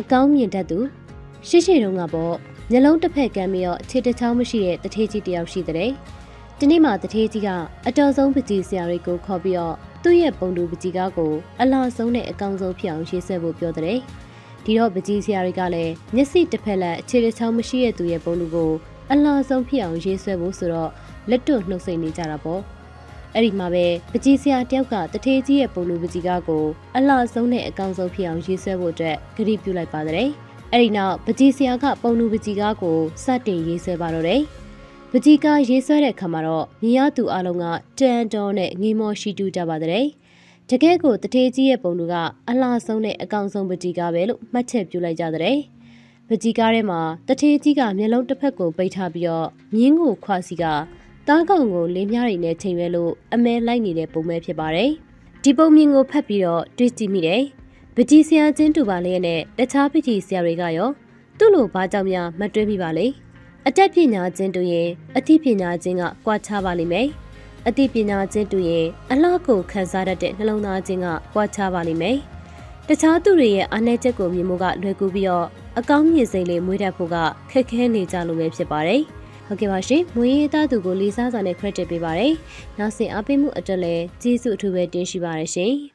အကောင်းမြင်တတ်သူရှိရှိတုန်းကပေါ့မျက်လုံးတစ်ဖက်ကမ်းပြီးတော့ခြေတစ်ချောင်းမရှိတဲ့တထေးကြီးတစ်ယောက်ရှိတဲ့ဒီနေ့မှတထေးကြီးကအတော်ဆုံးပကြီးဆရာတွေကိုခေါ်ပြီးတော့သူ့ရဲ့ပုံတူပကြီးကားကိုအလားဆုံးနဲ့အကောင်းဆုံးဖြစ်အောင်ရှေ့ဆက်ဖို့ပြောတဲ့ဒီတော့ပကြီးဆရာတွေကလည်းမျက်စိတစ်ဖက်လက်ခြေတစ်ချောင်းမရှိတဲ့သူရဲ့ပုံတူကိုအလားဆုံးဖြစ်အောင်ရေးဆွဲဖို့ဆိုတော့လက်တွန့်နှုတ်ဆက်နေကြတာပေါ့ အဲ့ဒီမှာပဲပကြီးဆရာတယောက်ကတထေးကြီးရဲ့ပုံလူပကြီးကားကိုအလှဆုံးနဲ့အကောင်ဆုံးဖြစ်အောင်ရေးဆွဲဖို့အတွက်ဂရုပြုလိုက်ပါတယ်။အဲ့ဒီနောက်ပကြီးဆရာကပုံလူပကြီးကားကိုစတင်ရေးဆွဲပါတော့တယ်။ပကြီးကားရေးဆွဲတဲ့အခါမှာတော့မြင်ရသူအလုံးကတန်တော်နဲ့ငေးမောရှိတူကြပါတဲ့။တကယ်ကိုတထေးကြီးရဲ့ပုံလူကအလှဆုံးနဲ့အကောင်ဆုံးပကြီးကားပဲလို့မှတ်ချက်ပြုလိုက်ကြတဲ့။ပကြီးကားထဲမှာတထေးကြီးကမျက်လုံးတစ်ဖက်ကိုပိတ်ထားပြီးတော့မြင်းကိုခွာစီက တားကောင်ကိုလေးမြားတွေနဲ့ချိန်ရွဲလို့အမဲလိုက်နေတဲ့ပုံပဲဖြစ်ပါတယ်။ဒီပုံမြင်ကိုဖတ်ပြီးတော့တွေးကြည့်မိတယ်။ပကြီးဆရာချင်းတူပါလေးနဲ့တခြားပကြီးဆရာတွေကရောသူ့လိုဘာကြောင့်များမတွေးမိပါလေ။အတက်ပညာချင်းတူရင်အသိပညာချင်းကကွာခြားပါလိမ့်မယ်။အသိပညာချင်းတူရင်အလားကိုခန်းစားတတ်တဲ့နှလုံးသားချင်းကကွာခြားပါလိမ့်မယ်။တခြားသူတွေရဲ့အားနည်းချက်ကိုမြင်မှုကလွယ်ကူပြီးတော့အကောင်းမြင်စိတ်လေးမွေးတတ်ဖို့ကခက်ခဲနေကြလို့ပဲဖြစ်ပါတယ်။ ဟုတ်ကဲ့ပါရှင်မွေးရသားသူကိုလေးစားစွာနဲ့ credit ပေးပါရယ်နောက်ဆင်အားပေးမှုအတွက်လည်းကျေးဇူးအထူးပဲတင်ရှိပါရရှင်